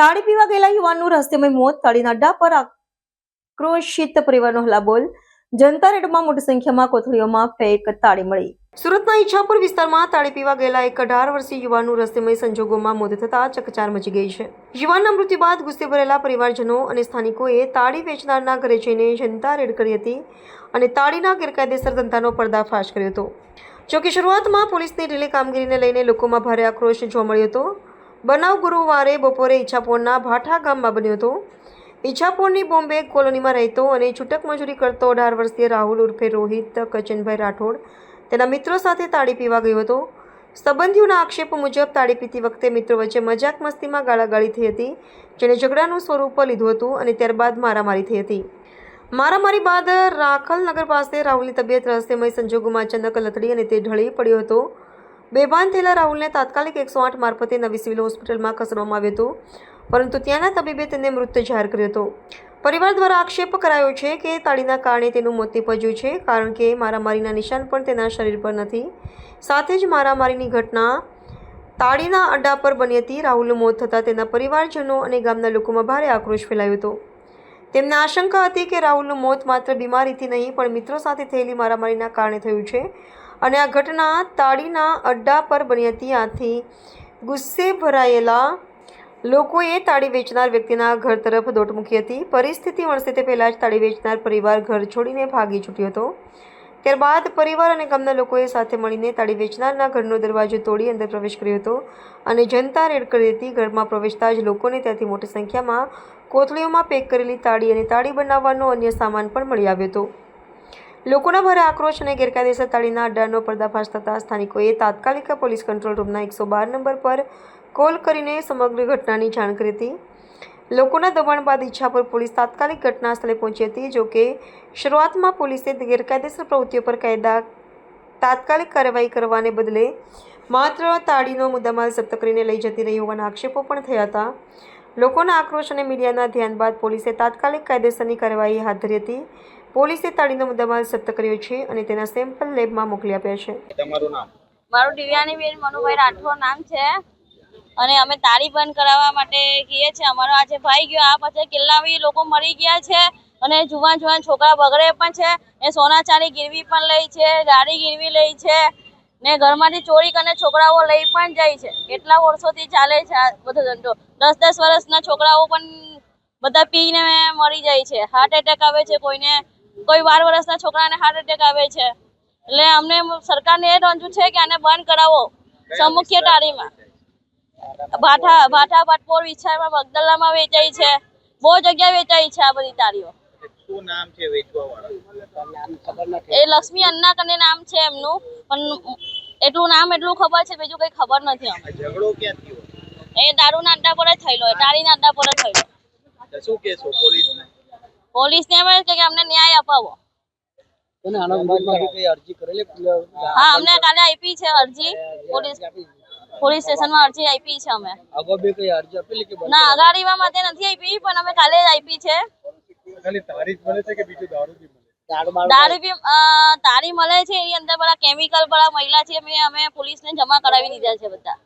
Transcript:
તાળી પીવા ગયેલા યુવાનનું રહસ્યમય મોત, તાળીના અડ્ડા પર આક્રોશિત પરિવારનો હલાબોલ જનતા રેડમાં મોટી સંખ્યામાં કોથળીઓમાં ફેક તાળી મળી. સુરતના ઈચ્છાપુર વિસ્તારમાં તાળી પીવા ગયેલા એક અઢાર વર્ષીય યુવાનનું રસ્તેમય સંજોગોમાં મોત થતા ચકચાર મચી ગઈ છે. યુવાનના મૃત્યુ બાદ ગુસ્સે ભરેલા પરિવારજનો અને સ્થાનિકોએ તાળી વેચનારના ઘરે જઈને જનતા રેડ કરી હતી અને તાળીના ગેરકાયદેસર ધંધાનો પર્દાફાશ કર્યો હતો. જોકે શરૂઆતમાં પોલીસની ઢીલી કામગીરીને લઈને લોકોમાં ભારે આક્રોશ જોવા મળ્યો હતો. બનાવ ગુરુવારે બપોરે ઈચ્છાપોરના ભાઠા ગામમાં બન્યો હતો. ઈચ્છાપોરની બોમ્બે કોલોનીમાં રહેતો અને છૂટક મજૂરી કરતો અઢાર વર્ષીય રાહુલ ઉર્ફે રોહિત, કચનભાઈ રાઠોડ તેના મિત્રો સાથે તાળી પીવા ગયો હતો. સંબંધીઓના આક્ષેપ મુજબ તાળી પીતી વખતે મિત્રો વચ્ચે મજાક મસ્તીમાં ગાળાગાળી થઈ હતી, જેણે ઝઘડાનું સ્વરૂપ લીધું હતું અને ત્યારબાદ મારામારી થઈ હતી. મારામારી બાદ રાખલ નગર પાસે રાહુલની તબિયત રહસ્યમય સંજોગોમાં અચાનક લથડી અને તે ઢળી પડ્યો હતો. બેભાન થયેલા રાહુલને તાત્કાલિક એકસો આઠ મારફતે નવી સિવિલ હોસ્પિટલમાં ખસેડવામાં આવ્યો હતો. પરંતુ ત્યાંના તબીબે તેને મૃત જાહેર કર્યો હતો. પરિવાર દ્વારા આક્ષેપ કરાયો છે કે તાળીના કારણે તેનું મોત નિપજ્યું છે, કારણ કે મારામારીના નિશાન પણ તેના શરીર પર નથી. સાથે જ મારામારીની ઘટના તાળીના અડ્ડા પર બની હતી. રાહુલનું મોત થતાં તેના પરિવારજનો અને ગામના લોકોમાં ભારે આક્રોશ ફેલાયો હતો. તેમને આશંકા હતી કે રાહુલનું મોત માત્ર બીમારીથી નહીં, પણ મિત્રો સાથે થયેલી મારામારીના કારણે થયું છે. અને આ ઘટના તાળીના અડ્ડા પર બની હતી. આથી ગુસ્સે ભરાયેલા લોકોએ તાળી વેચનાર વ્યક્તિના ઘર તરફ દોટ મૂકી હતી. પરિસ્થિતિ વણસે તે પહેલાં જ તાળી વેચનાર પરિવાર ઘર છોડીને ભાગી છૂટ્યો હતો. ત્યારબાદ પરિવાર અને ગામના લોકોએ સાથે મળીને તાળી વેચનારના ઘરનો દરવાજો તોડી અંદર પ્રવેશ કર્યો હતો અને જનતા રેડ કરી હતી. ઘરમાં પ્રવેશતા જ લોકોને ત્યાંથી મોટી સંખ્યામાં કોથળીઓમાં પેક કરેલી તાળી અને તાળી બનાવવાનો અન્ય સામાન પણ મળી આવ્યો હતો. લોકોના ભારે આક્રોશ અને ગેરકાયદેસર તાળીના અડ્ડાનો પર્દાફાશ થતાં સ્થાનિકોએ તાત્કાલિક પોલીસ કંટ્રોલ રૂમના એકસો બાર નંબર પર કોલ કરીને સમગ્ર ઘટનાની જાણ કરી હતી. લોકોના દબાણ બાદ ઈચ્છાપુર પોલીસ તાત્કાલિક ઘટના સ્થળે પહોંચી હતી જોકે શરૂઆતમાં પોલીસે ગેરકાયદેસર પ્રવૃત્તિઓ પર કાયદા તાત્કાલિક કાર્યવાહી કરવાને બદલે માત્ર તાળીનો મુદ્દામાલ જપ્ત કરીને લઈ જતી રહી હોવાના આક્ષેપો પણ થયા હતા. લોકોના આક્રોશ અને મીડિયાના ધ્યાન બાદ પોલીસે તાત્કાલિક કાયદેસરની કાર્યવાહી હાથ ધરી હતી. પોલીસે તાળીનો મુદ્દામાલ જપ્ત કર્યો છે અને તેના સેમ્પલ લેબમાં મોકલી આપ્યા છે. તમારું નામ? મારું દિવ્યાનીબેન મનુભાઈ રાઠોડ નામ છે. અને અમે તાળી બંધ કરાવવા માટે કહીએ છીએ. અમારો આજે ભાઈ ગયો. આ પછી કિલ્લાવી લોકો મરી ગયા છે. અને જુવાન જુવાન છોકરા બગડે પણ છે. એ સોના ચાંદી ગીરવી પણ લઈ છે. ગાડી ગીરવી લઈ છે. ને ઘરમાંથી ચોરી કરીને છોકરાઓ લઈ પણ જાય છે. કેટલા વર્ષોથી ચાલે છે આ બધો ધંધો. દસ દસ વર્ષના છોકરાઓ પણ બધા પીને મરી જાય છે. હાર્ટ એટેક આવે છે કોઈને. કોઈ બાર વર્ષના છોકરાને હાર્ટ એટેક આવે છે. એટલે અમને સરકારને એ રંજુ છે કે આને બંધ કરાવો. સમુખ્ય ટાળીમાં ભાઠા ભાઠા ભાટપોર વિસ્તારમાં બગદલામાં વેચાય છે. બહુ જગ્યા વેચાય છે આ બધી વાળા એ લક્ષ્મી અન્ના કને નામ છે એમનું. પણ એટલું નામ એટલું ખબર છે બીજું કઈ ખબર નથી અમને. ઝઘડો ક્યાં થયો? એ દારૂના અડ્ડા પર જ થયેલો તાળીના અડ્ડા પર જ થયેલો શું કહેશો પોલીસને? પોલીસને એમ જ કે કે અમને ન્યાય અપાવો. અને આના વિરોધમાં કઈ અરજી કરેલી? હા અમને કાલે આપી છે અરજી. પોલીસ પોલીસ સ્ટેશનમાં અરજી આપી છે અમે. અગાઉ બી કઈ અરજી આપેલી કે ના અગાડીમાં માટે નથી આપી પણ અમે કાલે જ આપી છે. ખાલી તારીખ મળે છે કે બીજું દારૂ બી મળે? દારૂ દારૂ બી અ, તારી મળે છે એની અંદર બધા કેમિકલ વાળા મહિલા છે અમે અમે પોલીસને જમા કરાવી દીધા છે બધા.